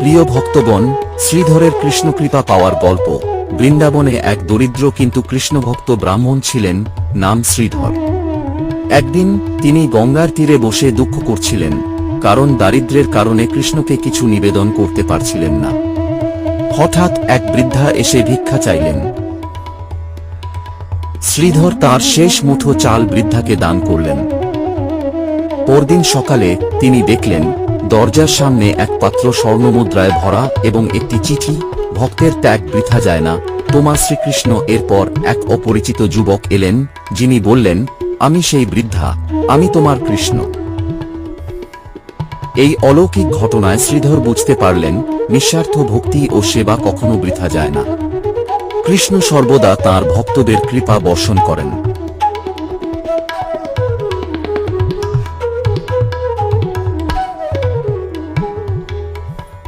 প্রিয় ভক্তগণ, শ্রীধরের কৃষ্ণকৃপা পাওয়ার গল্প। বৃন্দাবনে এক দরিদ্র কিন্তু কৃষ্ণভক্ত ব্রাহ্মণ ছিলেন, নাম শ্রীধর। একদিন তিনি গঙ্গার তীরে বসে দুঃখ করছিলেন, কারণ দারিদ্র্যের কারণে কৃষ্ণকে কিছু নিবেদন করতে পারছিলেন না। হঠাৎ এক বৃদ্ধা এসে ভিক্ষা চাইলেন। শ্রীধর তার শেষ মুঠো চাল বৃদ্ধাকে দান করলেন। পরদিন সকালে তিনি দেখলেন দরজার সামনে এক পাত্র স্বর্ণমুদ্রায় ভরা এবং একটি চিঠি, ভক্তের ত্যাগ বৃথা যায় না। তোমার শ্রীকৃষ্ণ এরপর এক অপরিচিত যুবক এলেন, যিনি বললেন, আমি সেই বৃদ্ধা, আমি তোমার কৃষ্ণ। এই অলৌকিক ঘটনায় শ্রীধর বুঝতে পারলেন, নিঃস্বার্থ ভক্তি ও সেবা কখনো বৃথা যায় না। কৃষ্ণ সর্বদা তার ভক্তদের কৃপা বর্ষণ করেন।